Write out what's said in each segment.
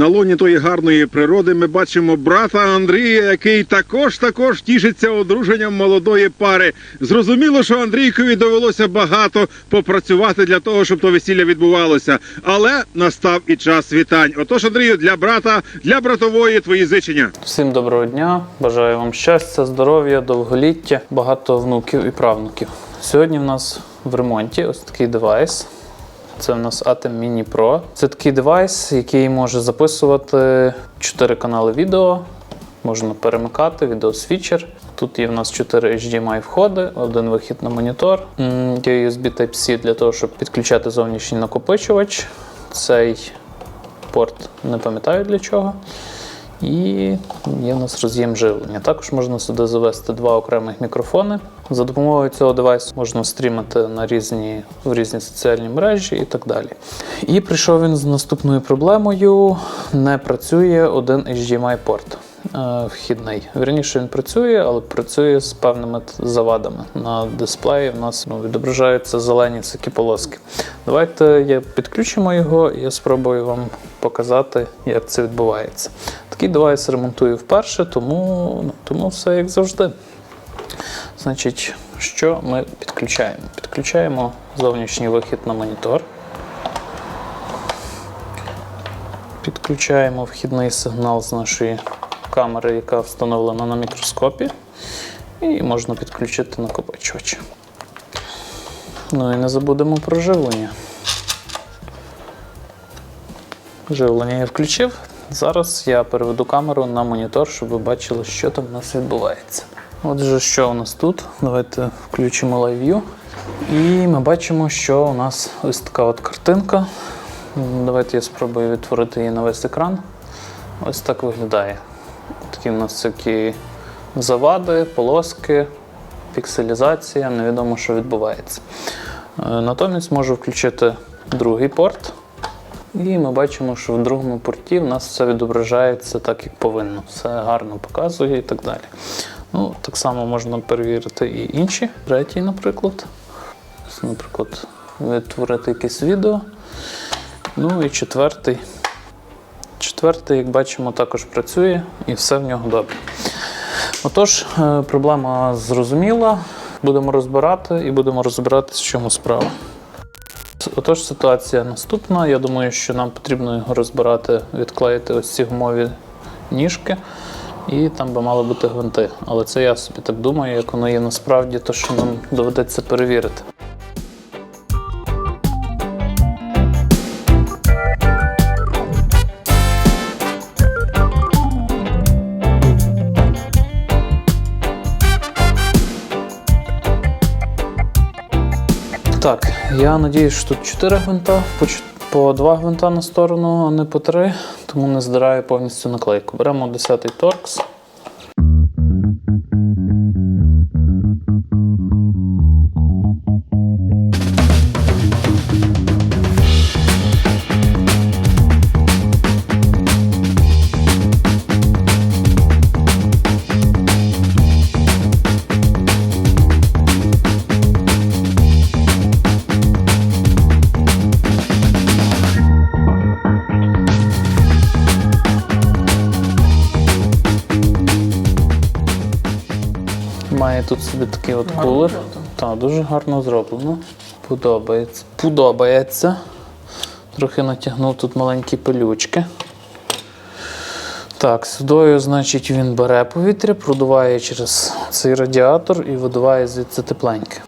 На лоні тої гарної природи ми бачимо брата Андрія, який також також тішиться одруженням молодої пари. Зрозуміло, що Андрійкові довелося багато попрацювати для того, щоб то весілля відбувалося. Але настав і час вітань. Отож, Андрію, для брата, для братової твої зичення. Всім доброго дня, бажаю вам щастя, здоров'я, довголіття, багато внуків і правнуків. Сьогодні в нас в ремонті ось такий девайс. Це в нас Atem Mini Pro. Це такий девайс, який може записувати 4 канали відео. Можна перемикати відеосвічер. Тут є в нас 4 HDMI входи, один вихід на монітор. Є USB Type-C для того, щоб підключати зовнішній накопичувач. Цей порт не пам'ятаю для чого. І є в нас роз'єм живлення. Також можна сюди завести два окремих мікрофони. За допомогою цього девайсу можна стрімити на різні, в різні соціальні мережі і так далі. І прийшов він з наступною проблемою: не працює один HDMI порт. е, Вхідний. Вірніше він працює, але працює з певними завадами. На дисплеї в нас ну, відображаються зелені такі полоски. Давайте я підключимо його і я спробую вам показати, як це відбувається. Такий девайс ремонтую вперше, тому, ну, тому все як завжди. Значить, що ми підключаємо? Підключаємо зовнішній вихід на монітор. Підключаємо вхідний сигнал з нашої камери, яка встановлена на мікроскопі. І можна підключити накопичувач. Ну і не забудемо про живлення. Живлення я включив. Зараз я переведу камеру на монітор, щоб ви бачили, що там у нас відбувається. Отже, що у нас тут? Давайте включимо Live. І ми бачимо, що у нас ось така от картинка. Давайте я спробую відтворити її на весь екран. Ось так виглядає. Такі у нас всякі завади, полоски, пікселізація, невідомо, що відбувається. Е, Натомість можу включити другий порт. І ми бачимо, що в другому порті в нас все відображається так, як повинно. Все гарно показує і так далі. Ну, так само можна перевірити і інші. Третій, наприклад. Наприклад, відтворити якесь відео. Ну і четвертий. Четвертий, як бачимо, також працює і все в нього добре. Отож, е, проблема зрозуміла. Будемо розбирати і будемо розбиратися, в чому справа. Отож, ситуація наступна. Я думаю, що нам потрібно його розбирати, відклеїти ось ці гумові ніжки, і там би мали бути гвинти. Але це я собі так думаю, як воно є насправді, то що нам доведеться перевірити. Я надіюсь, що тут 4 гвинта, по, по 2 гвинта на сторону, а не по 3, тому не здираю повністю наклейку. Беремо 10-й торкс. Має тут собі такий от кулер. Так, дуже гарно зроблено. Подобається. Подобається. Трохи натягнув тут маленькі пилючки. Так, сюдою, значить, він бере повітря, продуває через цей радіатор і видуває звідси тепленьке.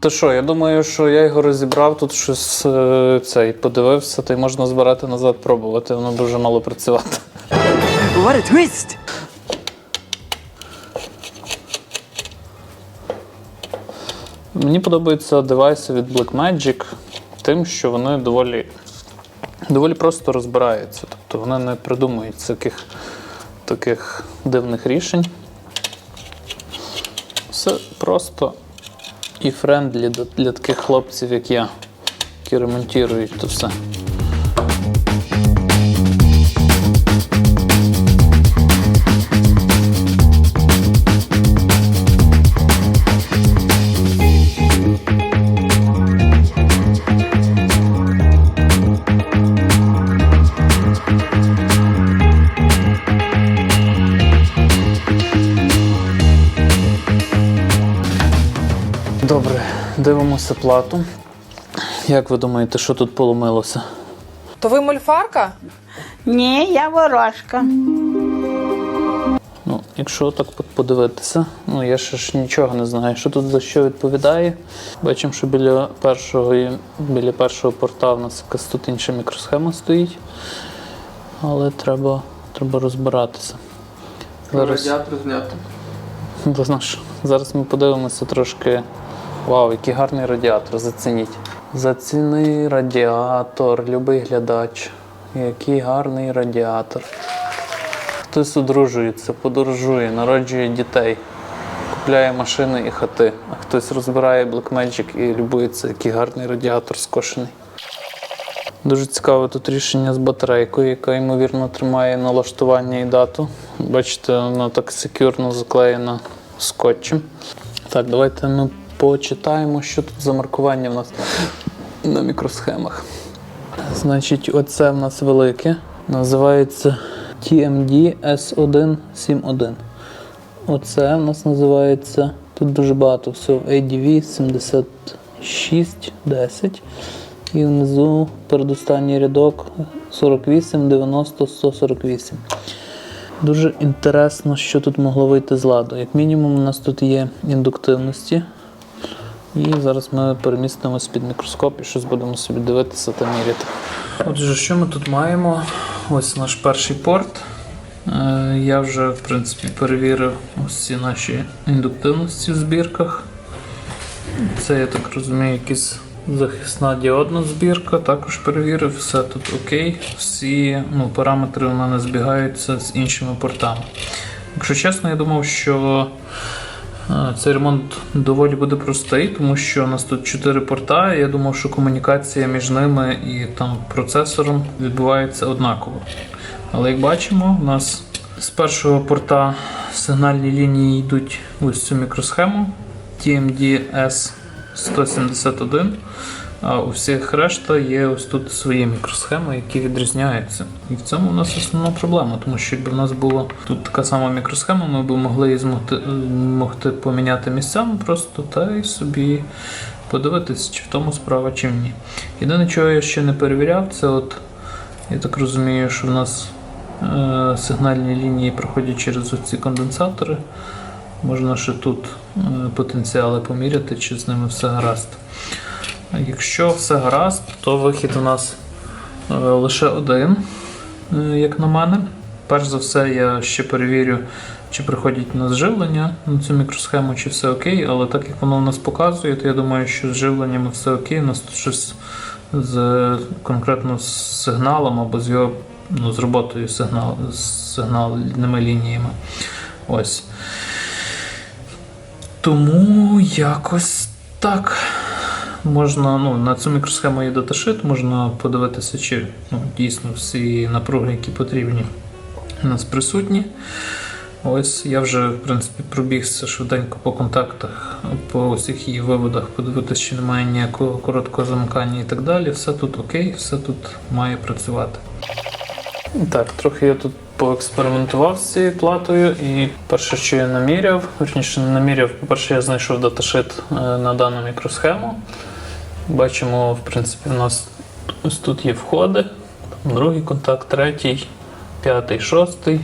То що, я думаю, що я його розібрав, тут щось е, цей подивився, то й можна збирати назад пробувати, воно дуже мало працювати. What a twist! Мені подобаються девайси від Blackmagic тим, що вони доволі, доволі просто розбираються. Тобто вони не придумують таких, таких дивних рішень. Все просто і френдлі для, таких хлопців, як я, які ремонтують то все. Дивимося плату. Як ви думаєте, що тут поломилося? То ви мольфарка? Ні, я ворожка. Ну, якщо так подивитися, ну я ще ж нічого не знаю, що тут за що відповідає. Бачимо, що біля першого, біля першого порта в нас якась тут інша мікросхема стоїть. Але треба, треба розбиратися. Зараз, Радіатор зняти. Знаєш, зараз ми подивимося трошки. Вау, який гарний радіатор, зацініть. Заціни радіатор, любий глядач. Який гарний радіатор. Хтось одружується, подорожує, народжує дітей, купляє машини і хати, а хтось розбирає Blackmagic і любується, який гарний радіатор скошений. Дуже цікаве тут рішення з батарейкою, яка ймовірно тримає налаштування і дату. Бачите, вона так секюрно заклеєна скотчем. Так, давайте ми почитаємо, що тут за маркування в нас на мікросхемах. Значить, оце в нас велике. Називається TMD S171. Оце в нас називається. Тут дуже багато всього. ADV 7610. І внизу передостанній рядок 48, 90, 148. Дуже інтересно, що тут могло вийти з ладу. Як мінімум, у нас тут є індуктивності. І зараз ми перемістимося під мікроскоп і щось будемо собі дивитися та міряти. Отже, що ми тут маємо? Ось наш перший порт. Е, Я вже, в принципі, перевірив ось ці наші індуктивності в збірках. Це, я так розумію, якась захисна діодна збірка. Також перевірив, все тут окей. Всі ну, параметри у мене збігаються з іншими портами. Якщо чесно, я думав, що цей ремонт доволі буде простий, тому що у нас тут 4 порта. Я думав, що комунікація між ними і там процесором відбувається однаково. Але як бачимо, у нас з першого порта сигнальні лінії йдуть ось цю мікросхему TMD S171. А у всіх решта є ось тут свої мікросхеми, які відрізняються. І в цьому у нас основна проблема, тому що якби в нас була тут така сама мікросхема, ми б могли її змогти, могти поміняти місцями просто та й собі подивитись, чи в тому справа, чи ні. Єдине, чого я ще не перевіряв, це от я так розумію, що в нас е, сигнальні лінії проходять через оці конденсатори. Можна ще тут е, потенціали поміряти, чи з ними все гаразд. Якщо все гаразд, то вихід у нас е, лише один, е, як на мене. Перш за все, я ще перевірю, чи приходять на зживлення на цю мікросхему, чи все окей, але так як воно у нас показує, то я думаю, що з живленням все окей. У нас щось з конкретно з сигналом або з його ну, з роботою сигнал, з сигнальними лініями. Ось. Тому якось так. Можна, ну, на цю мікросхему є даташит, можна подивитися, чи ну, дійсно всі напруги, які потрібні, у нас присутні. Ось я вже, в принципі, пробігся швиденько по контактах, по усіх її виводах, подивитися, чи немає ніякого короткого замикання і так далі. Все тут окей, все тут має працювати. Так, трохи я тут поекспериментував з цією платою, і перше, що я наміряв, верніше не наміряв, по-перше, я знайшов даташит е, на дану мікросхему. Бачимо, в принципі, у нас ось тут є входи, там другий контакт, третій, п'ятий, шостий,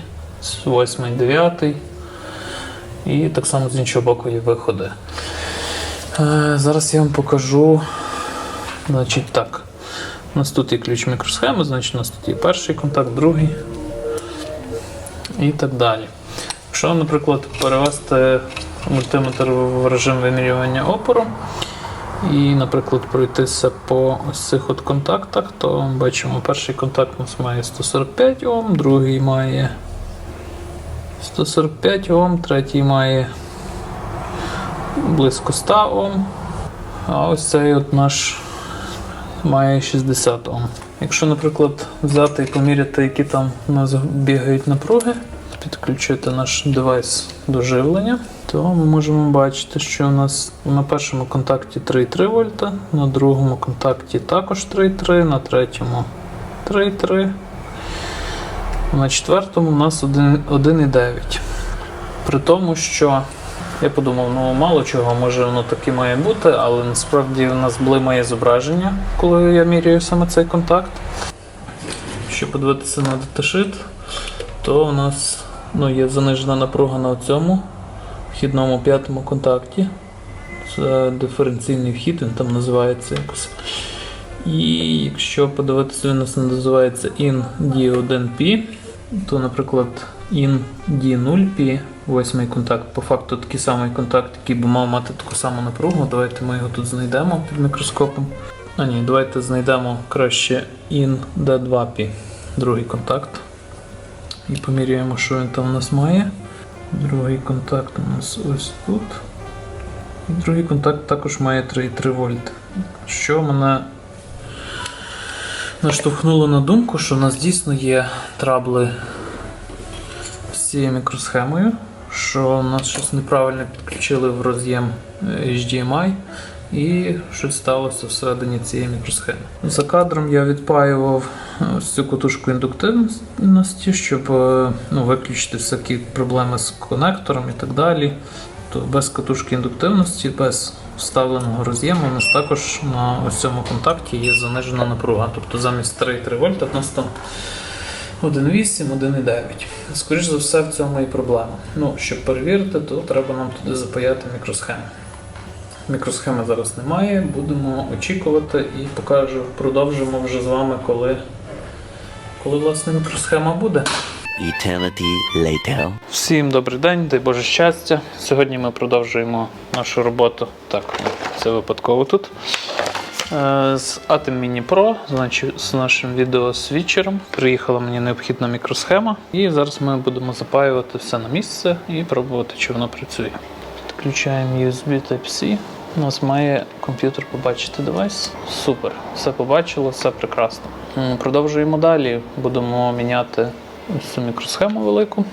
восьмий, дев'ятий. І так само з іншого боку є виходи. Е, Зараз я вам покажу. Значить так. У нас тут є ключ мікросхеми, значить у нас тут є перший контакт, другий і так далі. Якщо, наприклад, перевести мультиметр в режим вимірювання опору і, наприклад, пройтися по ось цих от контактах, то бачимо, перший контакт у нас має 145 Ом, другий має 145 Ом, третій має близько 100 Ом. А ось цей от наш має 60 Ом. Якщо, наприклад, взяти і поміряти, які там у нас бігають напруги, підключити наш девайс до живлення, то ми можемо бачити, що у нас на першому контакті 3,3 вольта, на другому контакті також 3,3, на третьому 3,3, на четвертому у нас 1,9. При тому, що Я подумав, ну мало чого, може воно таки має бути, але насправді у нас блимає зображення, коли я міряю саме цей контакт. Якщо подивитися на даташит, то у нас ну, є занижена напруга на цьому вхідному п'ятому контакті. Це диференційний вхід, він там називається якось. І якщо подивитися, він нас називається IN-D1P, то, наприклад, IN-D0P, восьмий контакт, по факту такий самий контакт, який би мав мати таку саму напругу. Давайте ми його тут знайдемо під мікроскопом. А ні, давайте знайдемо краще IN-D2P, другий контакт. І поміряємо, що він там у нас має. Другий контакт у нас ось тут. І другий контакт також має 3,3 вольт. Що мене наштовхнуло на думку, що у нас дійсно є трабли з цією мікросхемою, що у нас щось неправильно підключили в роз'єм е, HDMI. І щось сталося всередині цієї мікросхеми. За кадром я відпаював цю катушку індуктивності, щоб е, ну, виключити всякі проблеми з конектором і так далі. То без катушки індуктивності, без вставленого роз'єму, у нас також на ось цьому контакті є занижена напруга. Тобто замість 3,3 вольта у нас там 1,8, 1,9. Скоріше за все, в цьому і проблема. Ну, щоб перевірити, то треба нам туди запаяти мікросхему. Мікросхеми зараз немає, будемо очікувати і покажу, продовжимо вже з вами, коли, коли власне мікросхема буде. Eternity later. Всім добрий день, дай Боже щастя. Сьогодні ми продовжуємо нашу роботу. Так, це випадково тут. Е, З Atom Mini Pro, значить, з нашим відеосвічером. Приїхала мені необхідна мікросхема. І зараз ми будемо запаювати все на місце і пробувати, чи воно працює. Підключаємо USB Type-C. У нас має комп'ютер побачити девайс. Супер, все побачило, все прекрасно. Продовжуємо далі. Будемо міняти цю мікросхему велику.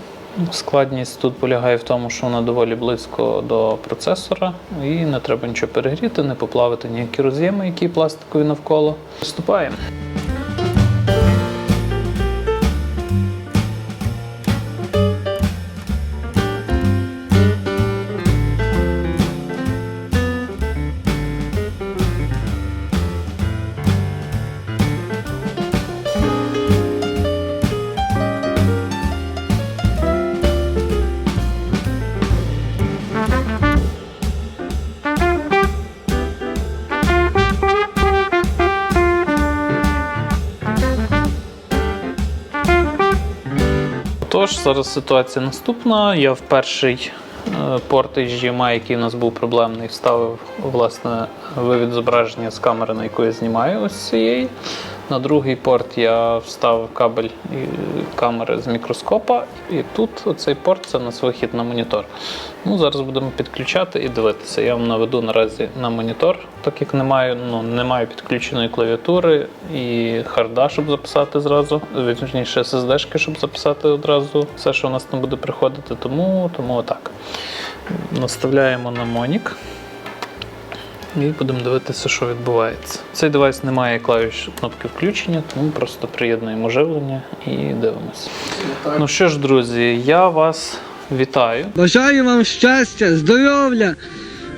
Складність тут полягає в тому, що вона доволі близько до процесора, і не треба нічого перегріти, не поплавити ніякі роз'єми, які пластикові навколо. Приступаємо. Тож, зараз ситуація наступна. Я в перший е, порт HDMI, який у нас був проблемний, вставив власне вивід зображення з камери, на яку я знімаю ось цієї. На другий порт я вставив кабель камери з мікроскопа, і тут оцей порт це у нас вихід на монітор. Ну, зараз будемо підключати і дивитися. Я вам наведу наразі на монітор, так як немає, ну, немає підключеної клавіатури і харда, щоб записати зразу, вірніше SSD-шки, щоб записати одразу все, що у нас там буде приходити. Тому, тому отак. Наставляємо на Монік. І будемо дивитися, що відбувається. Цей девайс не має клавіш кнопки включення, тому просто приєднуємо живлення і дивимося. Ну що ж, друзі, я вас вітаю. Бажаю вам щастя, здоров'я,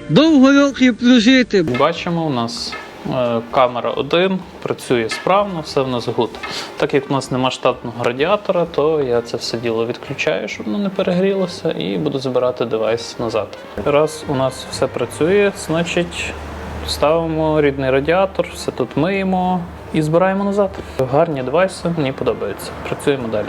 довго років прожити. Бачимо, у нас камера 1 працює справно, все в нас гуд. Так як у нас нема штатного радіатора, то я це все діло відключаю, щоб воно не перегрілося, і буду забирати девайс назад. Раз у нас все працює, значить ставимо рідний радіатор, все тут миємо і збираємо назад. Гарні девайси, мені подобаються. Працюємо далі.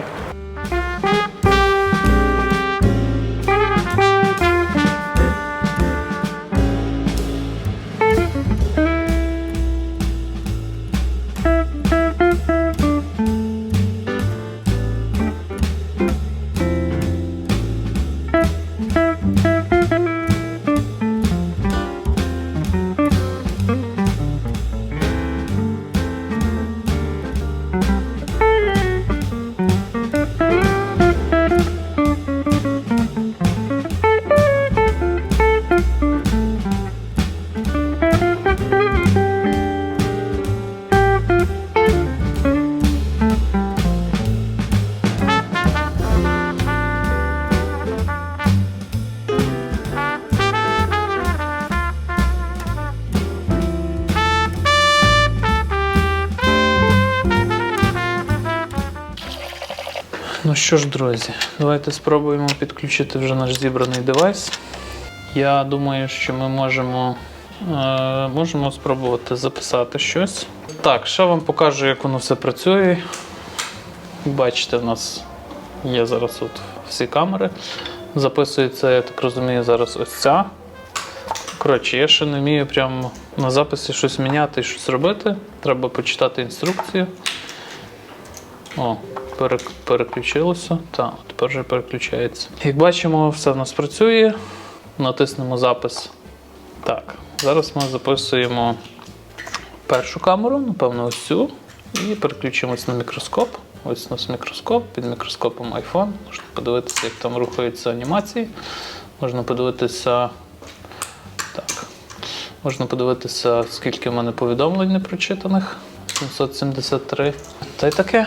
Що ж, друзі, давайте спробуємо підключити вже наш зібраний девайс. Я думаю, що ми можемо, е, можемо спробувати записати щось. Так, ще вам покажу, як воно все працює. Бачите, в нас є зараз от всі камери. Записується, я так розумію, зараз ось ця. Коротше, я ще не вмію прямо на записі щось міняти і щось робити. Треба почитати інструкцію. О, переключилося. Так, тепер вже переключається. Як бачимо, все в нас працює. Натиснемо запис. Так, зараз ми записуємо першу камеру, напевно, ось цю. І переключимось на мікроскоп. Ось у нас мікроскоп, під мікроскопом iPhone. Можна подивитися, як там рухаються анімації. Можна подивитися. Так. Можна подивитися, скільки в мене повідомлень непрочитаних. 773. Та й таке.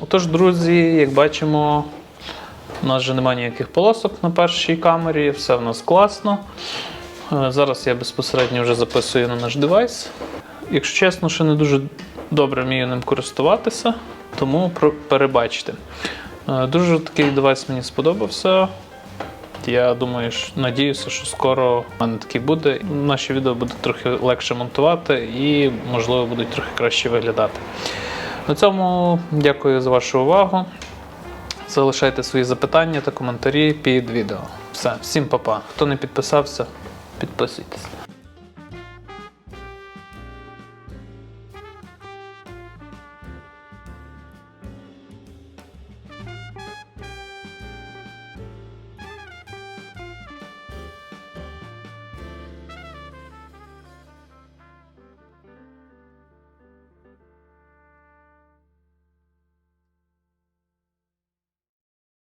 Отож, друзі, як бачимо, у нас вже немає ніяких полосок на першій камері, все в нас класно. Е, Зараз я безпосередньо вже записую на наш девайс. Якщо чесно, ще не дуже добре вмію ним користуватися, тому перебачте. Е, Дуже такий девайс мені сподобався. Я думаю, надіюся, що скоро в мене такий буде. Наші відео буде трохи легше монтувати і, можливо, будуть трохи краще виглядати. На цьому дякую за вашу увагу. Залишайте свої запитання та коментарі під відео. Все, всім па-па. Хто не підписався, підписуйтесь.